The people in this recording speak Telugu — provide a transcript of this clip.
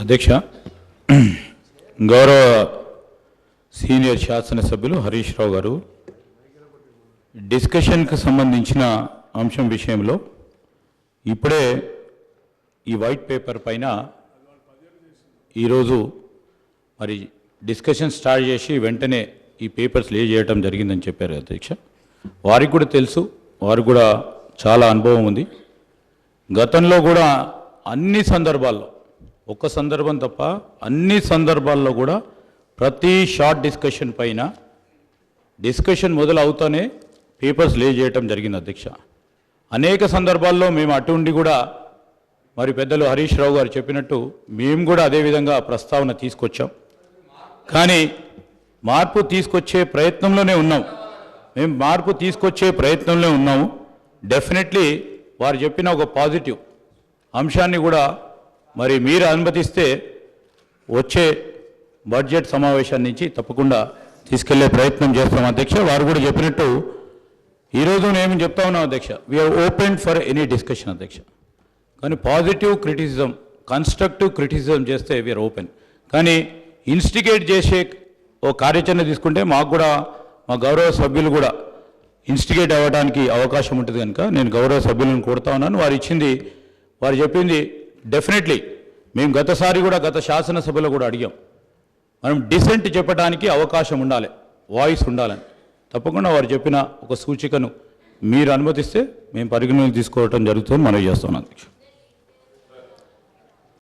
అధ్యక్ష గౌరవ సీనియర్ శాసనసభ్యులు హరీష్ రావు గారు డిస్కషన్కి సంబంధించిన అంశం విషయంలో ఇప్పుడే ఈ వైట్ పేపర్ పైన ఈరోజు మరి డిస్కషన్ స్టార్ట్ చేసి వెంటనే ఈ పేపర్స్ లే చేయడం జరిగిందని చెప్పారు అధ్యక్ష. వారికి కూడా తెలుసు వారు కూడా చాలా అనుభవం ఉంది. గతంలో కూడా అన్ని సందర్భాల్లో ఒక్క సందర్భం తప్ప అన్ని సందర్భాల్లో కూడా ప్రతి షార్ట్ డిస్కషన్ పైన డిస్కషన్ మొదలు అవుతానే పేపర్స్ లే చేయటం జరిగింది అధ్యక్ష. అనేక సందర్భాల్లో మేము అటు ఉండి కూడా మరి పెద్దలు హరీష్ రావు గారు చెప్పినట్టు మేము కూడా అదే విధంగా ప్రస్తావన తీసుకొచ్చాం. కానీ మార్పు తీసుకొచ్చే ప్రయత్నంలోనే ఉన్నాం. మేము మార్పు తీసుకొచ్చే ప్రయత్నంలో ఉన్నాము డెఫినెట్లీ వారు చెప్పిన ఒక పాజిటివ్ అంశాన్ని కూడా మరి మీరు అనుమతిస్తే వచ్చే బడ్జెట్ సమావేశం నుంచి తప్పకుండా తీసుకెళ్ళే ప్రయత్నం చేస్తాం అధ్యక్ష. వారు కూడా చెప్పినట్టు ఈరోజు నేను చెప్తా ఉన్నాం అధ్యక్ష we are open for any discussion అధ్యక్ష. కానీ పాజిటివ్ క్రిటిసిజం కన్స్ట్రక్టివ్ క్రిటిసిజం చేస్తే వీఆర్ ఓపెన్ కానీ ఇన్స్టిగేట్ చేసే ఓ కార్యాచరణ తీసుకుంటే మాకు కూడా మా గౌరవ సభ్యులు కూడా ఇన్స్టిగేట్ అవ్వడానికి అవకాశం ఉంటుంది కనుక నేను గౌరవ సభ్యులను కోరుతా ఉన్నాను. వారు ఇచ్చింది వారు చెప్పింది డెఫినెట్లీ మేము గతసారి కూడా గత శాసనసభలో కూడా అడిగాం. మనం డిసెంట్ చెప్పడానికి అవకాశం ఉండాలి వాయిస్ ఉండాలని. తప్పకుండా వారు చెప్పిన ఒక సూచికను మీరు అనుమతిస్తే మేము పరిగణలోకి తీసుకోవటం జరుగుతుంది మనవి చేస్తున్నాం అధ్యక్ష